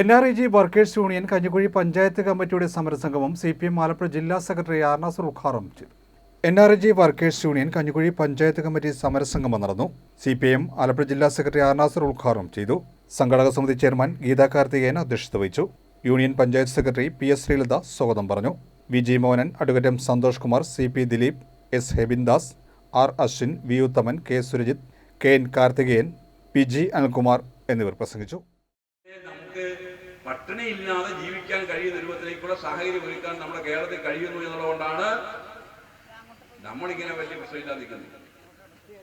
N R I G workers union Kanjikuzhi panchayat കമ്മിറ്റിയുടെ സമരസംഗമം C P M Alappuzha ജില്ലാ secretary R Nasar ഉദ്ഘാടനം ചെയ്തു. N R I G workers union Kanjikuzhi panchayat committee സമരസംഗമം നടന്നു. C P M Alappuzha ജില്ലാ secretary R Nasar ഉദ്ഘാടനം ചെയ്തു. സംഘടക സമിതി ചെയർമാൻ ഗീതാ കാർത്തികേയൻ അധ്യക്ഷത വഹിച്ചു. Union panchayat secretary P S Sreelatha സ്വാഗതം പറഞ്ഞു. V G Mohanan advocate M Santhosh Kumar C P Dileep S Hebindas R Ashwin V Uthaman K Surajith K N Karthikeyan P G Anilkumar എന്നിവർ പ്രസംഗിച്ചു. നമുക്ക് പട്ടിണി ഇല്ലാതെ ജീവിക്കാൻ കഴിയുന്ന രൂപത്തിലേക്കുള്ള സാഹചര്യം ഒരുക്കാൻ നമ്മുടെ കേരളത്തിൽ കഴിയുന്നു എന്നുള്ളതുകൊണ്ടാണ് നമ്മളിങ്ങനെ വലിയ പ്രശ്നമില്ലാതെ നിൽക്കുന്നത്.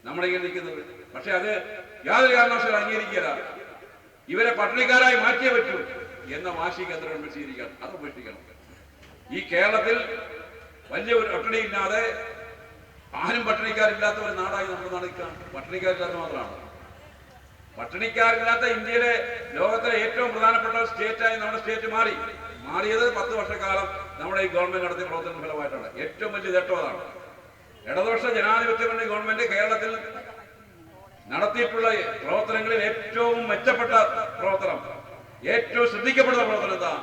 നമ്മളിങ്ങനെ നിൽക്കുന്നത്. പക്ഷെ അത് യാതൊരു കാരണവശാലും അംഗീകരിക്കുക ഇവരെ പട്ടിണിക്കാരായി മാറ്റിയേ പറ്റൂ എന്ന വാശി കേന്ദ്ര ഗവൺമെന്റ് അത് ഉപേക്ഷിക്കണം ഈ കേരളത്തിൽ വലിയ ഒരു പട്ടിണിയില്ലാതെ ആരും പട്ടിണിക്കാരില്ലാത്ത ഒരു നാടായി നമ്മുടെ നടക്കുകയാണ് പട്ടിണിക്കാരില്ലാത്ത മാത്രമാണ്. പട്ടിണിക്കാരില്ലാത്ത ഇന്ത്യയിലെ ലോകത്തിലെ ഏറ്റവും പ്രധാനപ്പെട്ട സ്റ്റേറ്റായി നമ്മുടെ സ്റ്റേറ്റ് മാറി. മാറിയത് പത്ത് വർഷക്കാലം നമ്മുടെ ഈ ഗവൺമെന്റ് നടത്തിയ പ്രവർത്തന ഫലമായിട്ടാണ്. ഏറ്റവും വലിയ നേട്ടം അതാണ്. ഇടതുപക്ഷ ജനാധിപത്യ ഗവൺമെന്റ് കേരളത്തിൽ നടത്തിയിട്ടുള്ള പ്രവർത്തനങ്ങളിൽ ഏറ്റവും മെച്ചപ്പെട്ട പ്രവർത്തനം ഏറ്റവും ശ്രദ്ധിക്കപ്പെടുന്ന പ്രവർത്തനം എന്താ?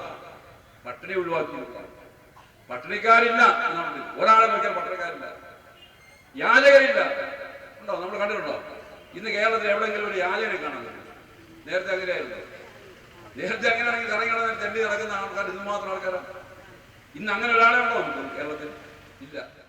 പട്ടിണി ഒഴിവാക്കി പട്ടിണിക്കാരില്ല ഒരാളെ നോക്കിയാൽ പട്ടിണിക്കാരില്ല. യാചകരില്ല. ഉണ്ടോ? നമ്മൾ കണ്ടിട്ടുണ്ടോ? ഇന്ന് കേരളത്തിൽ എവിടെയെങ്കിലും ഒരു യാചകനെ കാണുന്നു നേരത്തെ അങ്ങനെയായിരുന്നു. നേരത്തെ അങ്ങനെയാണെങ്കിൽ കറങ്ങി നടന്ന് തെണ്ടി നടക്കുന്ന ആൾക്കാർ ഇന്ന് മാത്രം ആൾക്കാരാണ്. ഇന്ന് അങ്ങനെ ഒരാളെ ഉണ്ടോ കേരളത്തിൽ ഇല്ല.